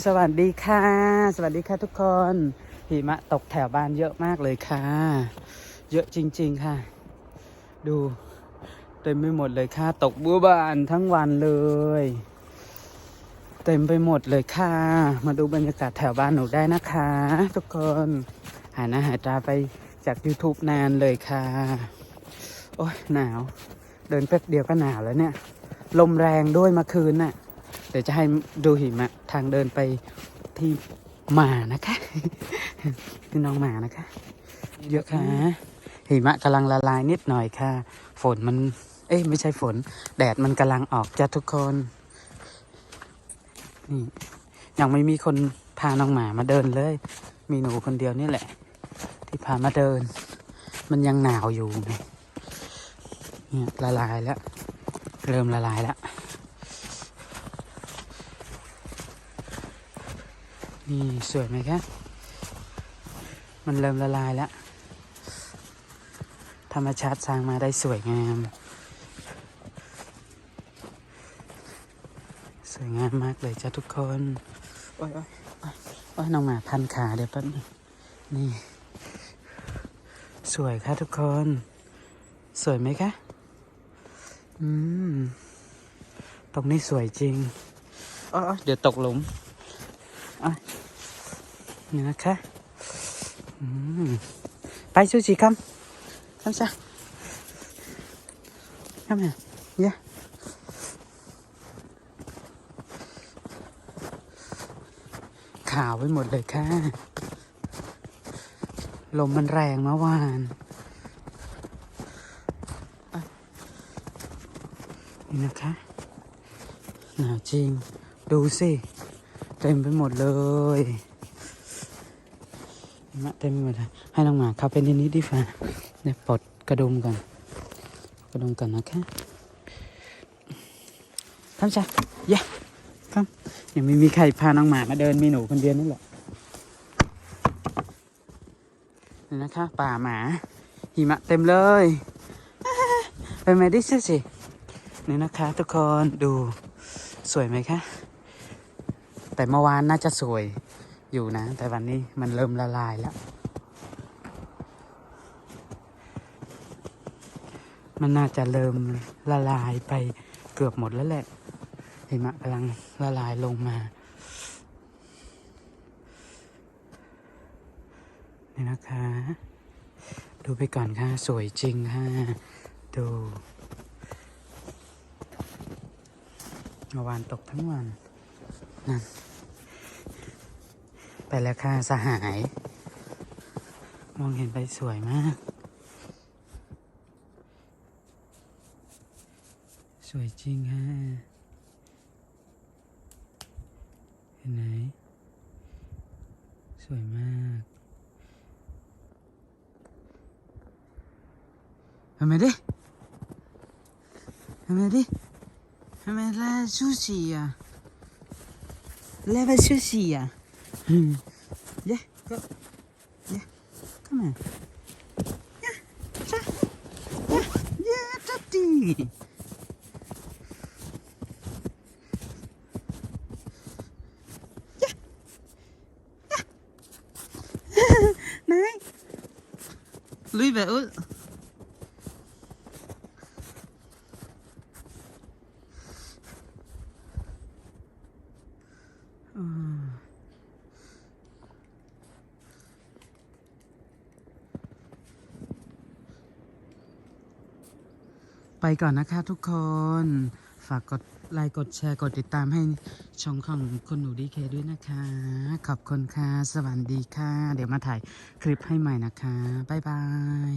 สวัสดีค่ะ สวัสดีค่ะทุกคนหิมะตกแถวบ้านเยอะมากเลยค่ะ เยอะจริง ๆค่ะ ดูเต็มไปหมดเลยค่ะ ตกบัวบานทั้งวันเลย เต็มไปหมดเลยค่ะ มาดูบรรยากาศแถวบ้านหนูได้นะคะ ทุกคนหายหน้าหายตาไปจาก YouTube นานเลยค่ะ โอ้ยหนาว เดินแป๊บเดียวก็หนาวแล้วเนี่ย ลมแรงด้วยมื่อคืนน่ะ เดี๋ยวจะให้ดูหิมะทางเดินไปที่หมานะคะคือน้องหมานะคะเยอะค่ะหิมะกำลังละลายนิดหน่อยค่ะ ฝนมัน เอ้ยไม่ใช่ฝน แดดมันกำลังออกจ้ะทุกคนนี่ยังไม่มีคนพาน้องหมามาเดินเลย มีหนูคนเดียวนี่แหละ ที่พามาเดิน มันยังหนาวอยู่ไงเนี่ยละลายแล้ว เริ่มละลายแล้ว นี่สวยไหมคะ มันเริ่มละลายแล้ว ธรรมชาติสร้างมาได้สวยงาม สวยงามมากเลยจ้ะทุกคน โอ้ยโอ้ยโอ้ยน้องหมาพันขาเดี๋ยวแป๊บนึงนี่ สวยค่ะทุกคน สวยไหมคะ อืม ตรงนี้สวยจริงอ๋อเดี๋ยวตกหลุมนี่ นะคะไปซูชิคำคำซะคำเนี่ยเยอะ ขาวไปหมดเลยค่ะ ลมมันแรงเมื่อวานนี่นะคะหนาวจริง ดูสิ เต็มไปหมดเลย มะเต็มไปหมดเลยให้น้องหมาเข้าไปในนี้ดีฟ่าเดี๋ยปลดกระดุมก่อนกระดุมก่อนนะคะทำจ้ะยะครับยังไม่มีใครพาน้องหมามาเดินมีหนูคนเดียวนี่แหละนี่นะคะ ป่าหมา หิมะเต็มเลยไปไหมดิสิสินี่นะคะทุกคนดูสวยไหมคะ แต่เมื่อวานน่าจะสวย อยู่นะ แต่วันนี้มันเริ่มละลายแล้ว มันน่าจะเริ่มละลายไปเกือบหมดแล้วแหละหิมะกำลังละลายลงมานี่นะคะ ดูไปก่อนค่ะ สวยจริงค่ะ ดูเมื่อวานตกทั้งวันนั่น ไปแล้วค่ะ สหาย มองเห็นไปสวยมาก สวยจริงฮะเห็นไหมสวยมากทำไมดิทำไมดิทำไมล่ะซูชิอะ Leva sushi. Mm. Yeah, go. Yeah, come on. Yeah, cha. Yeah, yeah, daddy. Yeah. Yeah. Này. Lui về út. ไปก่อนนะคะทุกคน ฝากกดไลค์กดแชร์กดติดตามให้ช่องของคุณหนูดีเคด้วยนะคะ ขอบคุณค่ะ สวัสดีค่ะ เดี๋ยวมาถ่ายคลิปให้ใหม่นะคะ บ๊ายบาย